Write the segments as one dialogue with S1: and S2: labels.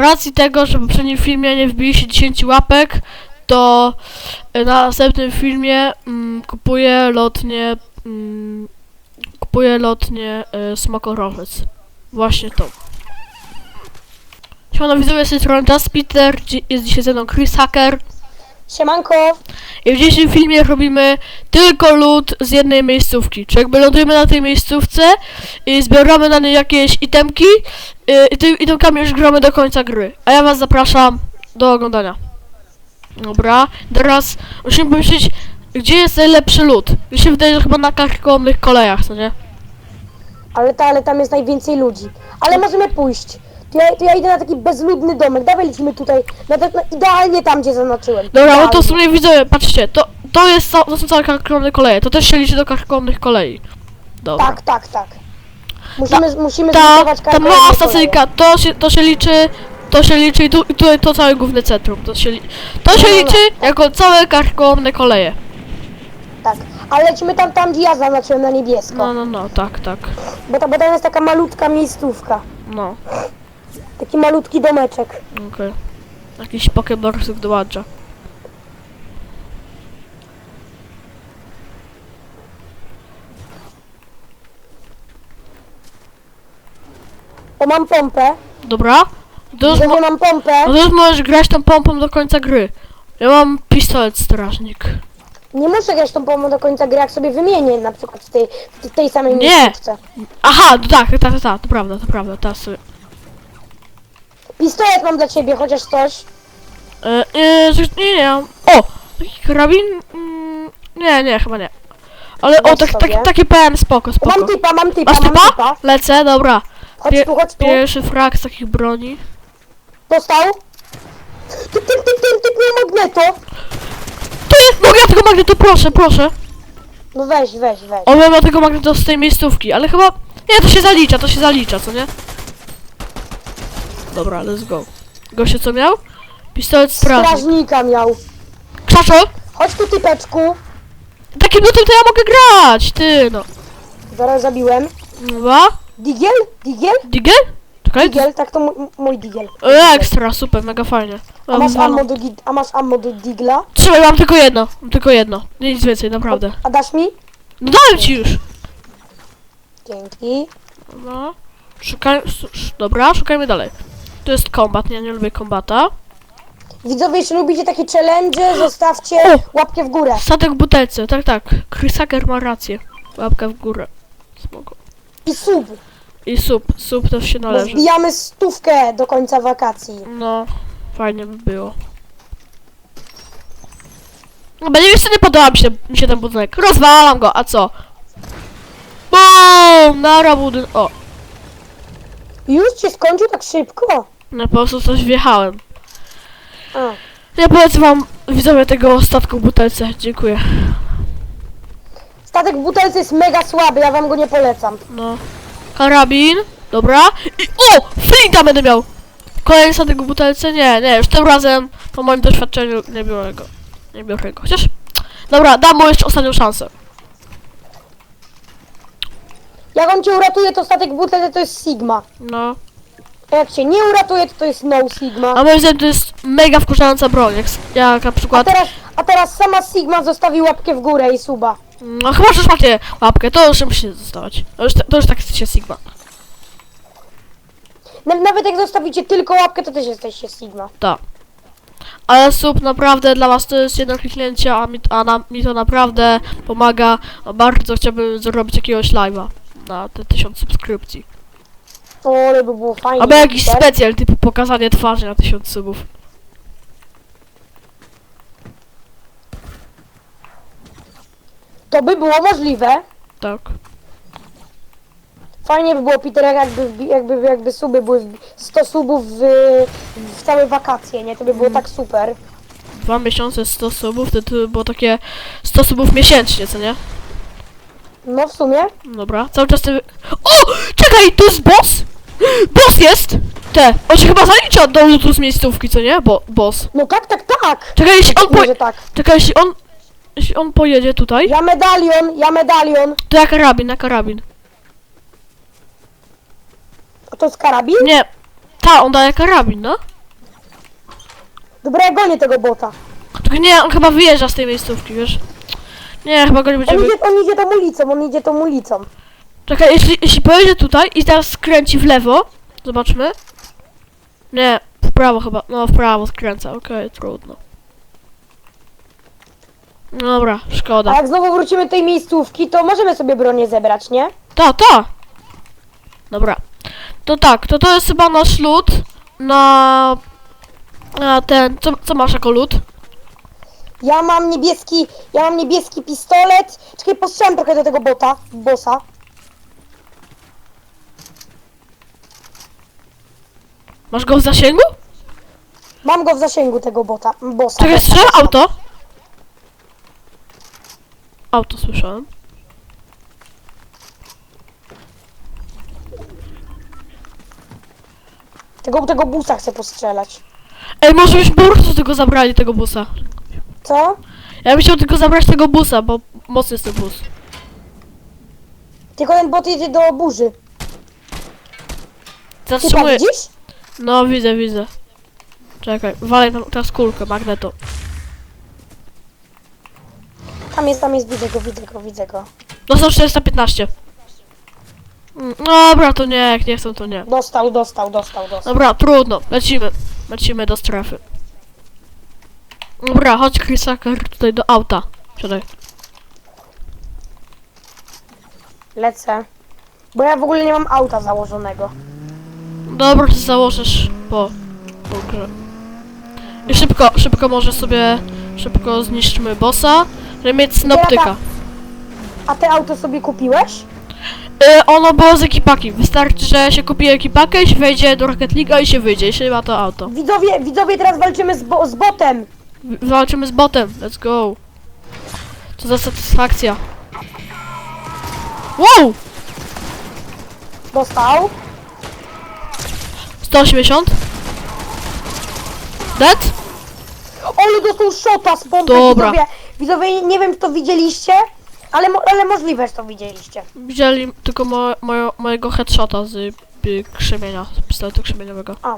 S1: racji tego, że w poprzednim filmie nie wbiliście 10 łapek, to y, na następnym filmie mm, kupuję lotnie mm, kupuję lotnie y, smokorożec. Właśnie to. Siemano widzowie, z tej strony jest dzisiaj ze mną Chris Hacker
S2: Siemanko,
S1: i w dzisiejszym filmie robimy tylko loot z jednej miejscówki. Czyli jakby lądujemy na tej miejscówce i zbieramy na niej jakieś itemki y, i tymi itemkami już gramy do końca gry. A ja was zapraszam do oglądania. Dobra, teraz musimy pomyśleć, gdzie jest najlepszy loot. Mi się wydaje, że chyba na karkołomnych kolejach, co nie?
S2: ale, ta, ale tam jest najwięcej ludzi. Ale możemy pójść. To ja, to ja idę na taki bezludny domek. Dawaj lecimy tutaj. Na, na, na, idealnie tam, gdzie zaznaczyłem.
S1: Dobra, no to w sumie widzowie, patrzcie, to, to, jest, to są całe karkołomne koleje, to też się liczy do karkołomnych kolei. Dobra.
S2: Tak, tak, tak. Musimy, musimy
S1: ta,
S2: zbudować
S1: ta mała stacyjka, to się, to się liczy, to się liczy i, tu, i tutaj to całe główne centrum, to się, li- to się
S2: No, no,
S1: liczy jako całe karkołomne koleje.
S2: Tak. Ale lecimy tam, tam, gdzie ja zaznaczyłem na niebiesko.
S1: No, no, no, tak, tak,
S2: Bo, ta, bo tam jest taka malutka miejscówka.
S1: no,
S2: Taki malutki domeczek.
S1: okej. Jakiś Pokéborsuk dołącza.
S2: O, mam pompę.
S1: Dobra? To już, mo-
S2: Gdzie mam pompę.
S1: no to już możesz grać tą pompą do końca gry. Ja mam pistolet strażnik.
S2: Nie muszę grać tą pompą do końca gry, jak sobie wymienię na przykład w tej, w tej samej
S1: Nie.
S2: miejscówce.
S1: Aha, no tak, tak, tak, tak, to prawda, to prawda, teraz sobie.
S2: Pistolet mam dla ciebie, chociaż coś.
S1: E, nie, coś- nie, nie, mam- o! Taki karabin? Mm, nie, nie, chyba nie. Ale o,
S2: Weź
S1: tak,
S2: sobie.
S1: tak, taki PM, spoko, spoko.
S2: Mam typa, mam typa,
S1: Masz
S2: mam
S1: typa. Lecę, dobra.
S2: Chodź
S1: Pie-
S2: tu, chodź tu.
S1: Pierwszy frag z takich broni.
S2: Dostał? Typ, typ, typ, typ, typ, nie magneto.
S1: Ty! Mogę ja tego magnetu, proszę, proszę.
S2: No weź, weź, weź.
S1: O, ja tego magnetu z tej miejscówki, ale chyba... Nie, to się zalicza, to się zalicza, co nie? Dobra, let's go. Goście co miał? Pistolet strażnik.
S2: Strażnika miał.
S1: Krzaczol!
S2: Chodź tu, typeczku.
S1: Takim lutem to ja mogę grać, ty no.
S2: Zaraz zabiłem.
S1: Dobra.
S2: Digiel? Digiel?
S1: Digel? Czekaj,
S2: Digiel, tak to mój, mój digiel.
S1: E, Ekstra, super, mega fajnie.
S2: A masz,
S1: Mam
S2: ammo do, gi- a masz ammo do digla?
S1: Trzymaj, mam tylko jedno, mam tylko jedno. Nic więcej, naprawdę.
S2: A dasz mi?
S1: No dałem ci już.
S2: Dzięki.
S1: No. Szukaj, sz, sz, dobra, szukajmy dalej. To jest kombat, ja nie lubię kombata.
S2: Widzowie, jeśli lubicie takie challenge, zostawcie łapkę w górę.
S1: Statek w butelce, tak, tak. Chris Hacker ma rację. Łapka w górę. Spoko.
S2: I sub.
S1: I sub, sub też się
S2: Bo
S1: należy.
S2: wbijamy stówkę do końca wakacji.
S1: No, fajnie by było. No, będzie jeszcze nie podoba mi się, mi się ten budynek. Rozwalam go, a co? BOOM! Nara budyn... O,
S2: Już się skończył tak szybko?
S1: no po prostu coś wjechałem.
S2: A.
S1: Ja polecam wam widzowie tego statku w butelce. Dziękuję.
S2: Statek w butelce jest mega słaby, ja wam go nie polecam.
S1: No. Karabin. Dobra. I o! Flinta będę miał! Kolejny statek w butelce? Nie, nie, już tym razem po moim doświadczeniu nie biorę go. Nie biorę go. Chociaż... Dobra, dam mu jeszcze ostatnią szansę.
S2: Jak on cię uratuje, to statek w butelce to jest Sigma.
S1: No.
S2: A jak cię nie uratuje, to to jest no Sigma.
S1: A moim zdaniem to jest mega wkurzająca broń, jak, jak na
S2: A
S1: przykład...
S2: teraz, a teraz sama Sigma zostawi łapkę w górę i suba.
S1: No chyba, że już macie łapkę, to już musi zostawać. To już, to już tak się Sigma.
S2: Na- Nawet jak zostawicie tylko łapkę, to też jesteście Sigma.
S1: Tak. Ale sub naprawdę dla was to jest jedno kliknięcie, a mi, a na, mi to naprawdę pomaga. Bardzo chciałbym zrobić jakiegoś live'a na te tysiąc subskrypcji.
S2: O, ale by było fajnie.
S1: Albo jakiś
S2: super.
S1: specjal typu pokazanie twarzy na tysiąc subów.
S2: To by było możliwe.
S1: Tak.
S2: Fajnie by było, Peter, jakby, wbi- jakby, jakby suby były wbi- 100 subów w, w całe wakacje, nie? To by było
S1: Mhm.
S2: tak super.
S1: Dwa miesiące 100 subów, to, to by było takie 100 subów miesięcznie, co nie?
S2: No w sumie.
S1: Dobra, cały czas ty... O! Czekaj, to jest boss! Boss jest! Te, on się chyba zalicza do lutu z miejscówki, co nie? Bo, boss.
S2: No tak, tak, tak.
S1: Czekaj, jeśli on, po...
S2: Może tak.
S1: Czekaj, jeśli on... Jeśli on pojedzie tutaj,
S2: Ja medalion, ja medalion.
S1: to ja karabin, na karabin.
S2: A to jest karabin?
S1: Nie, ta, on daje karabin, no?
S2: Dobra, ja gonię tego bota.
S1: Tylko nie, on chyba wyjeżdża z tej miejscówki, wiesz? Nie, chyba go nie
S2: On
S1: będziemy...
S2: idzie, on idzie tą ulicą, on idzie tą ulicą.
S1: Czekaj, jeśli, jeśli pojedzie tutaj i teraz skręci w lewo, zobaczmy. Nie, w prawo chyba, no w prawo skręca, okej, trudno. Dobra,
S2: A
S1: szkoda.
S2: jak znowu wrócimy do tej miejscówki, to możemy sobie bronię zebrać, nie?
S1: To, to! Dobra. To tak, to to jest chyba nasz lód na... Na ten, co, co masz jako lód?
S2: Ja mam niebieski, ja mam niebieski pistolet. Czekaj, postrzelam trochę do tego bota, bossa.
S1: Masz go w zasięgu?
S2: Mam go w zasięgu tego bota, bossa.
S1: Czekaj, strzel auto! Auto słyszałem.
S2: Tego, tego busa chcę postrzelać.
S1: Ej, może po prostu tylko zabrali tego busa.
S2: Co?
S1: Ja bym chciał tylko zabrać tego busa, bo mocny jest ten bus.
S2: Tylko ten bot jedzie do burzy. Ty
S1: Zatrzymuję.
S2: widzisz?
S1: No, widzę, widzę. Czekaj, walę tam teraz kulkę, magneto.
S2: Tam jest, tam jest, widzę go, widzę go, widzę go.
S1: Dostał 415. Mm, Dobra, to nie, jak nie chcą, to nie.
S2: Dostał, dostał, dostał, dostał.
S1: Dobra, trudno, lecimy. Lecimy do strefy. Dobra, chodź Chrisaker tutaj do auta. Siadaj.
S2: Lecę. Bo ja w ogóle nie mam auta założonego.
S1: Dobra, ty założysz po, po grze. I szybko, szybko może sobie, szybko zniszczymy bossa, żeby mieć synoptyka.
S2: A te auto sobie kupiłeś?
S1: Y, ono było z ekipaki. Wystarczy, że się kupi ekipakę i się wejdzie do Rocket League'a i się wyjdzie, jeśli ma to auto.
S2: Widzowie, widzowie, teraz walczymy z, bo z botem.
S1: W- Walczymy z botem, let's go. Co za satysfakcja. Wow!
S2: Dostał.
S1: 180. Dead?
S2: Ole dostał shota z pompy.
S1: Dobra.
S2: Widzowie, widzowie, nie wiem, czy to widzieliście, ale, mo ale możliwe, że to widzieliście.
S1: Widzieli tylko mo mojo mojego headshota z y, krzemienia, z pistoletu krzemieniowego.
S2: A.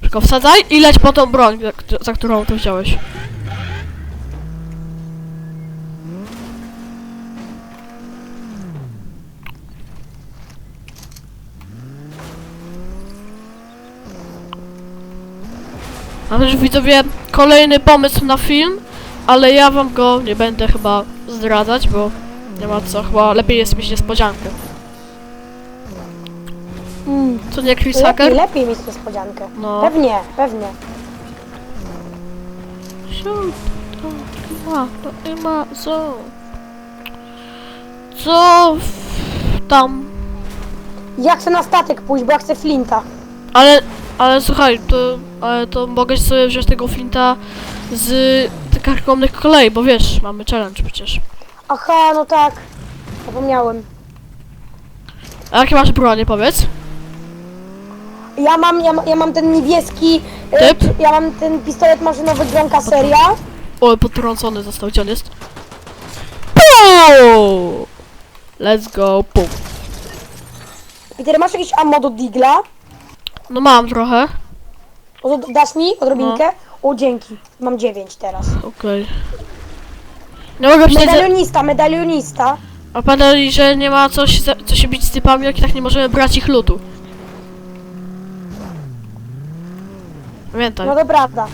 S1: Tylko wsadzaj i leć po tą broń, za, za którą to wziąłeś. A też widzowie, kolejny pomysł na film, ale ja wam go nie będę chyba zdradzać, bo nie ma co, chyba lepiej jest mieć niespodziankę.
S2: Mm.
S1: Co nie Chris
S2: Lepiej,
S1: Hacker?
S2: lepiej mieć niespodziankę.
S1: No.
S2: Pewnie, pewnie.
S1: Shoot, to ma, to ma, co? Co w- tam?
S2: Ja chcę na statek pójść, bo ja chcę flinta.
S1: Ale, ale słuchaj, to, ale to mogę sobie wziąć tego flinta z tych karkołomnych kolei, bo wiesz, mamy challenge przecież.
S2: Aha, no tak. Zapomniałem.
S1: A jakie masz bronie, powiedz?
S2: Ja mam, ja, ma- ja mam ten niebieski... e,
S1: Typ?
S2: Ja mam ten pistolet maszynowy Gronka Seria.
S1: O, potrącony został, gdzie on jest? Pum! Let's go, pum.
S2: Peter, masz jakieś ammo do Digla?
S1: No mam trochę,
S2: O, to dasz mi odrobinkę?
S1: No.
S2: O, dzięki. Mam dziewięć teraz.
S1: okej. Mogę.
S2: Medalionista, medalionista.
S1: A pamiętaj, że nie ma co się, co się bić z typami, jak i tak nie możemy brać ich lutu. Pamiętaj.
S2: No to prawda.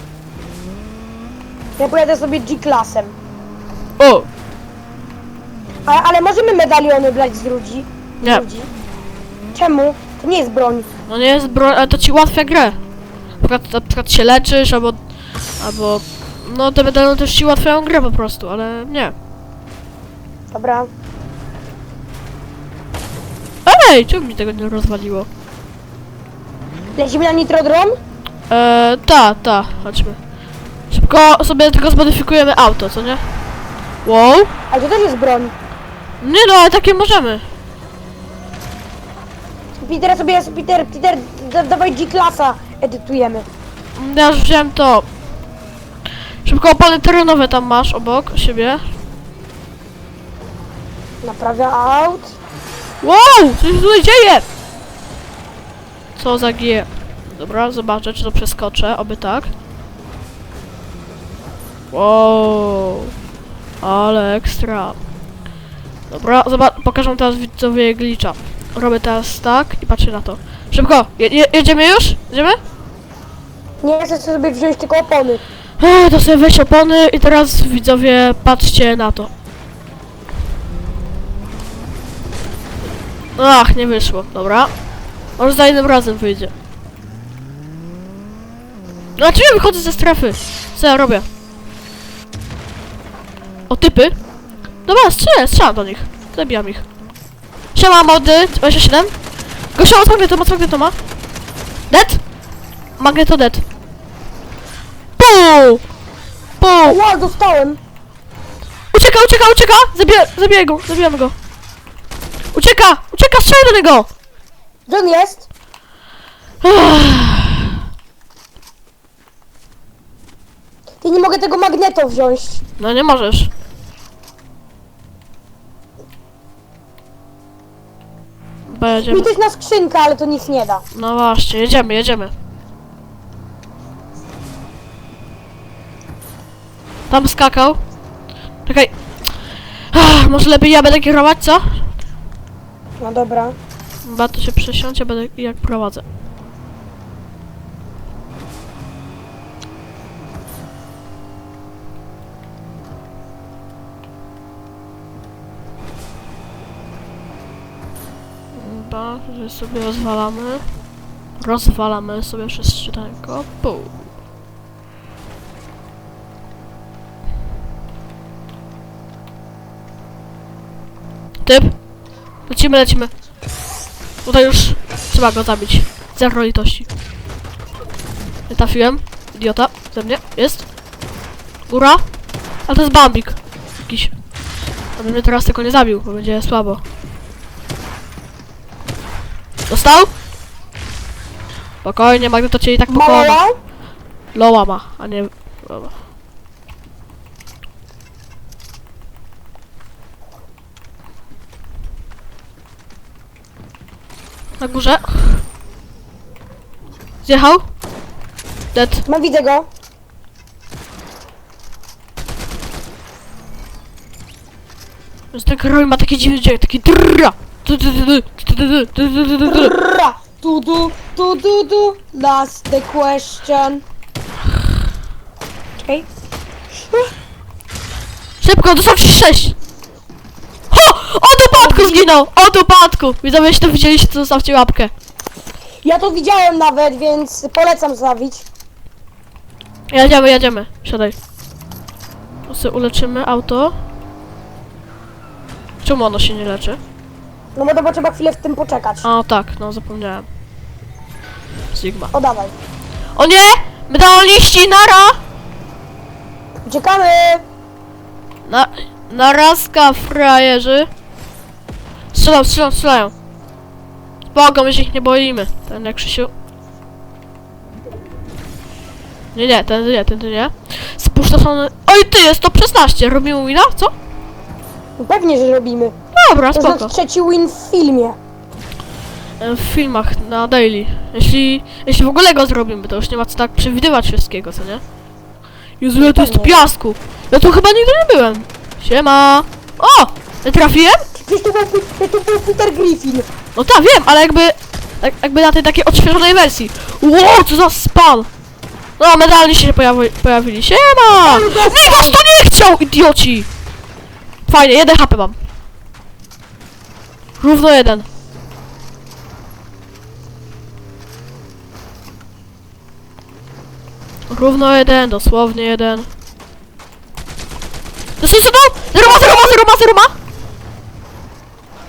S2: Ja pojadę sobie G-klasem.
S1: O!
S2: Ale, ale możemy medaliony brać z ludzi? Z
S1: Nie.
S2: ludzi. Czemu? To nie jest broń.
S1: No nie jest broń, ale to ci ułatwia grę. Na przykład, na przykład się leczysz, albo... Albo... No te medaliony też ci ułatwiają grę po prostu, ale nie.
S2: Dobra.
S1: Ej, czemu mi tego nie rozwaliło?
S2: Lecimy na nitrodrom?
S1: Eee, ta, ta, chodźmy. Szybko sobie tylko zmodyfikujemy auto, co nie? Wow!
S2: Ale to też jest broń.
S1: Nie no, ale takie możemy.
S2: Peter sobie jest, Peter, Peter, da, dawaj G-klasa edytujemy.
S1: Ja już wziąłem to. Szybko opony terenowe tam masz obok siebie.
S2: Naprawia aut.
S1: Wow! Co się tutaj dzieje? Co za G? Dobra, zobaczę, czy to przeskoczę, oby tak. Wow. Ale ekstra. Dobra, zobacz, pokażę teraz widzowie glitcha. Robię teraz tak i patrzę na to. Szybko, je, je, jedziemy już? Jedziemy?
S2: Nie chcę sobie wziąć tylko opony.
S1: Ech, to sobie weź opony i teraz widzowie patrzcie na to. Ach, nie wyszło, dobra. Może za innym razem wyjdzie. Dlaczego ja wychodzę ze strefy? Co ja robię? O, typy? Dobra, strzelę, strzelam do nich. Zabijam ich. Siema, mody, 27. Gosia, od magnetoma, od magnetoma. Dead? Magneto dead. Puu! Puu!
S2: Ła, dostałem.
S1: Ucieka, ucieka, ucieka! Zabiję, zabiję go, zabijamy go. Ucieka, ucieka, strzelaj do niego!
S2: Gdzie on jest? Ty nie mogę tego magneto wziąć.
S1: No nie możesz. Bo jedziemy.
S2: Mi na skrzynkę, ale to nic nie da.
S1: No właśnie, jedziemy, jedziemy. Tam skakał. Czekaj. Ach, może lepiej ja będę kierować, co?
S2: No dobra.
S1: Chyba to się przesiądzie, będę jak prowadzę. Że sobie rozwalamy. Rozwalamy sobie przez czytanko. Pół. Typ. Lecimy, lecimy. Tutaj już trzeba go zabić. Zero litości. Nie trafiłem. Idiota. Ze mnie. Jest. Góra. A to jest bambik. Jakiś. Aby mnie teraz tylko nie zabił, bo będzie słabo. Dostał? Spokojnie, Magneto cię i tak pokona.
S2: Mała?
S1: Loła ma, a nie... Loła. Na górze. Zjechał? Dead.
S2: No widzę go.
S1: Więc ten Karol ma taki dziwny dźwięk, taki drrra.
S2: Tudu, tudu, tudu. Last the question. Czekaj.
S1: Szybko, to są 36! Ho! Od upadku zginął! Od upadku! Widzowie, jeśli to widzieliście, to zostawcie łapkę.
S2: Ja to widziałem nawet, więc polecam zawić.
S1: Jedziemy, jedziemy. Siadaj. Tu uleczymy auto. Czemu ono się nie leczy?
S2: No bo to bo trzeba chwilę w tym poczekać.
S1: A tak, no zapomniałem. Sigma.
S2: O, dawaj.
S1: O nie! Medaliści, nara!
S2: Uciekamy!
S1: Na, narazka, frajerzy. Strzelam, strzelam, strzelają. Spoko, my się ich nie boimy. Ten jak Krzysiu. Nie, nie, ten nie, ten nie. Spustoszony. Oj, ty, jest to 16. Robimy wina? Co?
S2: No Pewnie, że robimy.
S1: Dobra,
S2: To
S1: spoko.
S2: znaczy trzeci win w filmie.
S1: E, W filmach na daily. Jeśli, jeśli w ogóle go zrobimy, to już nie ma co tak przewidywać wszystkiego, co nie? Jezu, ile tu jest
S2: Pewnie.
S1: piasku! Ja tu chyba nigdy nie byłem. Siema! O! Ja trafiłem?
S2: Przecież to był, Pi- to był Peter Griffin.
S1: No tak, wiem, ale jakby, jak, jakby na tej takiej odświeżonej wersji. Ło, co za spam! No, medalni się pojawi, pojawili. Siema! Nie, goś to nie chciał, idioci! Fajnie, jeden HP mam. Równo jeden. Równo jeden, dosłownie jeden. Dostał się Zero ma, zero ma, zero ma, zero ma!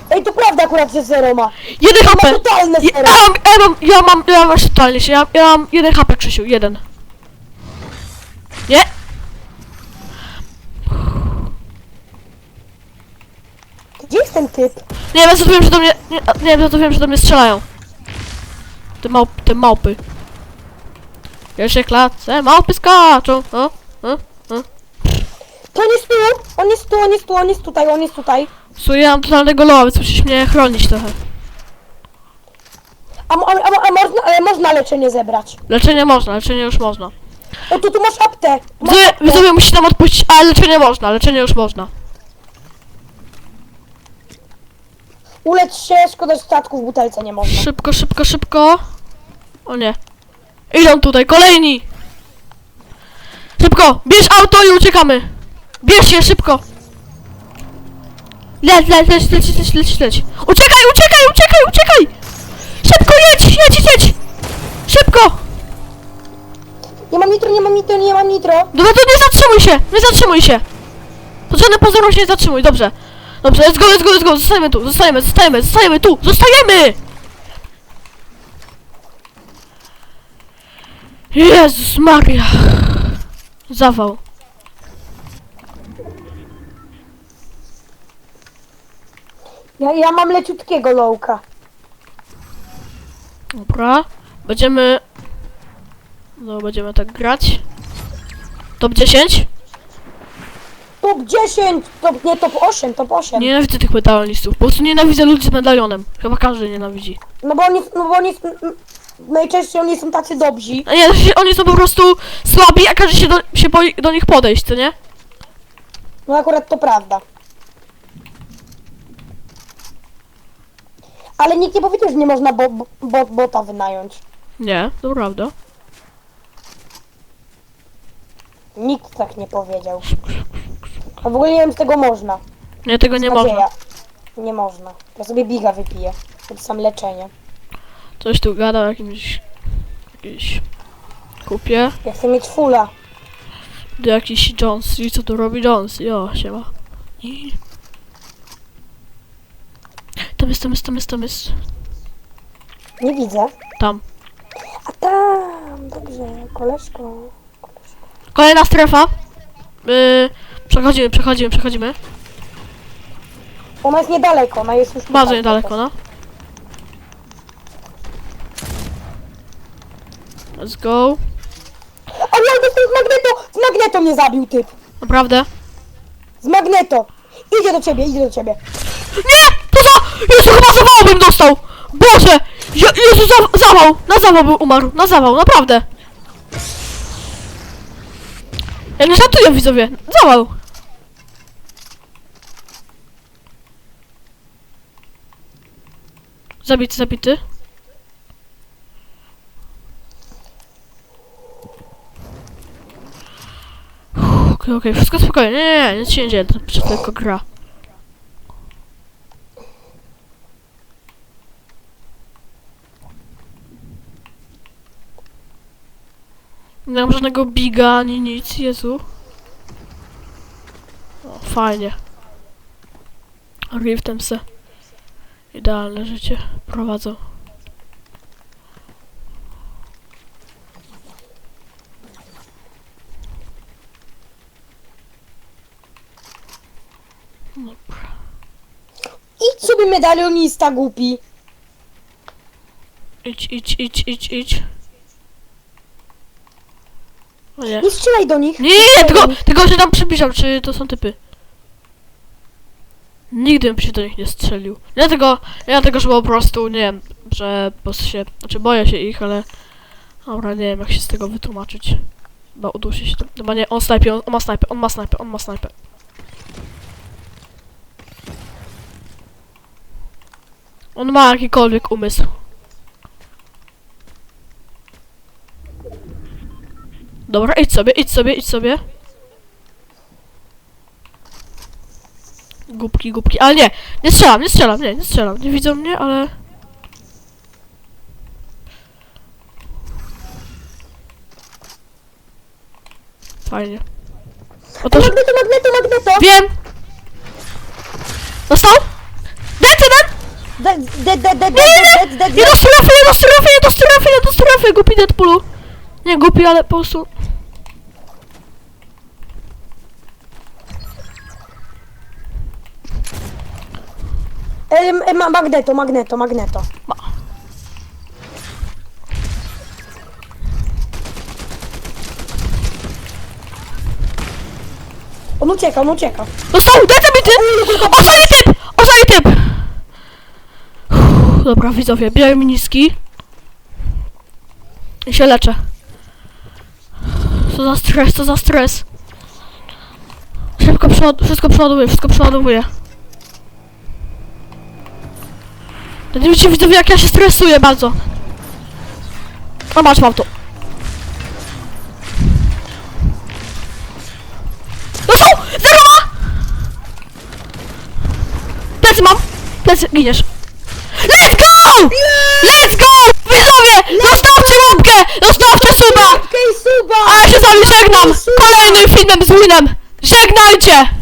S2: Ej, to prawda akurat, że zero ma.
S1: Jeden
S2: Ma
S1: HP!
S2: totalne
S1: Ja,
S2: zero.
S1: mam, ja mam, ja mam, ja mam totalnie się, ja, ja mam jeden HP, Krzysiu, jeden. Nie?
S2: Gdzie jest ten typ?
S1: Nie wiem, co to wiem, że do mnie, nie, nie wiem, co to wiem, że do mnie strzelają. Te małp, te małpy. Pierwszej klatce małpy skaczą, o, o.
S2: To on jest tu, on jest tu, on jest tu, on jest tutaj, on jest tutaj.
S1: Słuchaj, ja mam totalnego loa, więc musisz mnie chronić trochę.
S2: A, mo- a, a, a można, ale można leczenie zebrać.
S1: Leczenie można, leczenie już można.
S2: O, tu, tu masz aptę. Tu masz
S1: Widzowie,
S2: aptę.
S1: widzowie musi nam odpuścić, ale leczenie można, leczenie już można.
S2: Ulecz się, szkoda, że statku w butelce nie można.
S1: Szybko, szybko, szybko. O nie. Idą tutaj, kolejni. Szybko, bierz auto i uciekamy. Bierz się, szybko. Leć, leć, leć, leć, leć, leć, leć. Uciekaj, uciekaj, uciekaj, uciekaj. Szybko, jedź, jedź, jedź. Szybko.
S2: Nie mam nitro, nie mam nitro, nie mam nitro.
S1: Dobra, to nie zatrzymuj się, nie zatrzymuj się. Pod żadnym pozorem się nie zatrzymuj, dobrze. Dobrze, let's go, let's go, let's go, zostajemy tu, zostajemy, zostajemy, zostajemy tu, zostajemy! Jezus Maria. Zawał.
S2: Ja, ja mam leciutkiego lowka.
S1: Dobra, będziemy... No, będziemy tak grać. Top 10?
S2: Top 10, top, nie top 8, top 8.
S1: Nienawidzę tych medalionistów, po prostu nienawidzę ludzi z medalionem. Chyba każdy nienawidzi.
S2: No bo oni, no bo oni, najczęściej oni są tacy dobrzy.
S1: A nie, oni są po prostu słabi, a każdy się do, się boi do nich podejść, co nie?
S2: No akurat to prawda. Ale nikt nie powiedział, że nie można bo, bo, bo, bota wynająć.
S1: Nie, to prawda.
S2: Nikt tak nie powiedział. A w ogóle nie wiem, czy tego można.
S1: Nie, tego nie
S2: Nadzieja.
S1: można.
S2: Nie można. Ja sobie biga wypiję. To sam leczenie.
S1: Coś tu gada o jakimś... Jakiś... Kupie.
S2: Ja chcę mieć fulla.
S1: Do jakiś Jones. I co tu robi Jones? Jo, siema. I... Tam jest, tam jest, tam jest, tam jest.
S2: Nie widzę.
S1: Tam.
S2: A tam, dobrze, koleżko.
S1: Kolejna strefa. Yy, przechodzimy, przechodzimy, przechodzimy.
S2: Ona jest niedaleko, ona jest już
S1: Bardzo niedaleko, no. Let's go.
S2: A nie, to z magneto! Z magneto mnie zabił typ!
S1: Naprawdę?
S2: Z magneto! Idzie do ciebie, idzie do ciebie.
S1: Nie! To za... Jezu, chyba zawał bym dostał! Boże! Je, Jezu, za, zawał! Na zawał bym umarł, na zawał, naprawdę! Ja nie żartuję, widzowie. Zawał! Zabity, zabity. Okej, okej, wszystko spokojnie. Nie, nie, nic się nie dzieje, to tylko gra. Nie mam żadnego biga, ani nic, Jezu. O, fajnie. Riftem se. Idealne życie prowadzą. Dobra.
S2: Idź sobie medalionista głupi.
S1: Idź, idź, idź, idź, idź. O nie.
S2: Nie strzelaj do nich.
S1: Nie, nie, nie, tylko, tylko że tam przybliżam, czy to są typy. Nigdy bym się do nich nie strzelił. Nie dlatego, nie dlatego, że po prostu, nie wiem, że po prostu się, znaczy boję się ich, ale... Dobra, nie wiem jak się z tego wytłumaczyć. Chyba udusi się. Chyba nie, on snajpie, on, on ma snajpę, on ma snajpę, on ma snajpę. On ma jakikolwiek umysł. Dobra, idź sobie, idź sobie, idź sobie. Głupki, głupki, ale nie, nie strzelam, nie strzelam, nie, nie strzelam, nie widzą mnie, ale... Fajnie. Otóż,
S2: Magneto, magneto, magneto!
S1: wiem! Dostał? Dead jeden!
S2: Dead, dead, dead, dead,
S1: Nie, nie,
S2: dead, dead,
S1: Nie
S2: dead.
S1: do strefy, nie do strefy, nie do strefy, nie do strefy, głupi Deadpoolu. Nie głupi, ale po prostu...
S2: Em, em, magneto, magneto, magneto. On ucieka, on ucieka.
S1: Dostał, dead zabity! Ostatni typ! Ostatni typ! Uff, Dobra, widzowie, biorę mi niski. I się leczę. Co za stres, co za stres. Szybko przod, wszystko przeładowuję, wszystko przeładowuję. Widzicie widzowie jak ja się stresuję bardzo. A masz, mam to. No są! Zero ma! Plecy mam! Plecy, giniesz. Let's go! Let's go! Widzowie! Zostawcie łapkę! Zostawcie suba!
S2: Okej, suba!
S1: A ja się z wami żegnam! Kolejnym filmem z Winem! Żegnajcie!